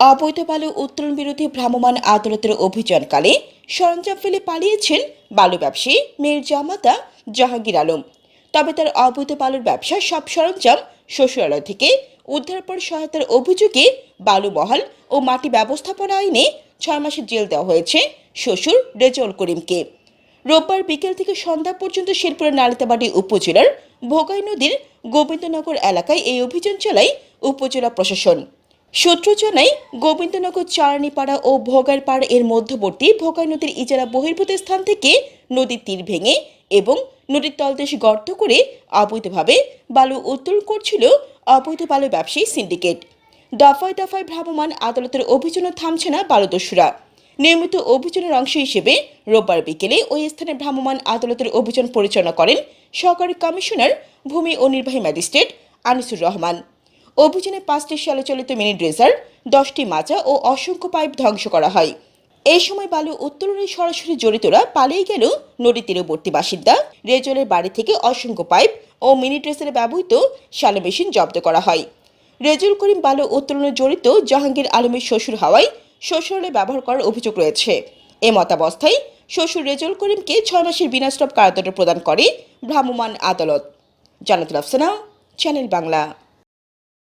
অবৈধ বালু উত্তোলন বিরোধী ভ্রাম্যমাণ আদালতের অভিযানকালে সরঞ্জাম ফেলে পালিয়েছেন বালু ব্যবসায়ী মেয়ের জামাতা জাহাঙ্গীর আলম। তবে তার অবৈধ বালুর ব্যবসা সব সরঞ্জাম শ্বশুরালয় থেকে উদ্ধার পর সহায়তার অভিযোগে বালু মহল ও মাটি ব্যবস্থাপনা আইনে ছয় মাসের জেল দেওয়া হয়েছে শ্বশুর রেজল করিমকে। রোববার বিকেল থেকে সন্ধ্যা পর্যন্ত শেরপুরের নালিতাবাড়ি উপজেলার ভোগাই নদীর গোবিন্দনগর এলাকায় এই অভিযান চালায় উপজেলা প্রশাসন। সূত্র জানায় গোবিন্দনগর, চারণীপাড়া ও ভোগাইপাড়া এর মধ্যবর্তী ভোগাই নদীর ইজারা বহির্ভূত স্থান থেকে নদীর তীর ভেঙে এবং নদীর তলদেশ গর্ত করে অবৈধভাবে বালু উত্তোলন করছিল অবৈধ বালু ব্যবসায়ী সিন্ডিকেট। দফায় দফায় ভ্রাম্যমাণ আদালতের অভিযানও থামছে না বালুদস্যুরা। নিয়মিত অভিযানের অংশ হিসেবে রোববার বিকেলে ওই স্থানে ভ্রাম্যমাণ আদালতের অভিযান পরিচালনা করেন সহকারী কমিশনার, ভূমি ও নির্বাহী ম্যাজিস্ট্রেট আনিসুর রহমান। অভিযানে পাঁচটি সালোচলিত মিনি ড্রেজার, দশটি মাজা ও অসংখ্য পাইপ ধ্বংস করা হয়। এই সময় বালু উত্তোলনে সরাসরি জড়িতরা পালিয়ে গেল নদী তীরবর্তী বাসিন্দা। রেজলের বাড়ি থেকে অসংখ্য পাইপ ও মিনি ড্রেজারে ব্যবহৃত শ্যালো মেশিন জব্দ করা হয়। রেজুল করিম বালু উত্তোলনে জড়িত জাহাঙ্গীর আলমের শ্বশুর হাওয়ায় শ্বশুরালয় ব্যবহার করার অভিযোগ রয়েছে। এ মতাবস্থায় শ্বশুর রেজুল করিমকে ছয় মাসের বিনাস্টপ কারাদণ্ড প্রদান করে ভ্রাম্যমাণ আদালত। জানাতুল আফসানা, চ্যানেল বাংলা।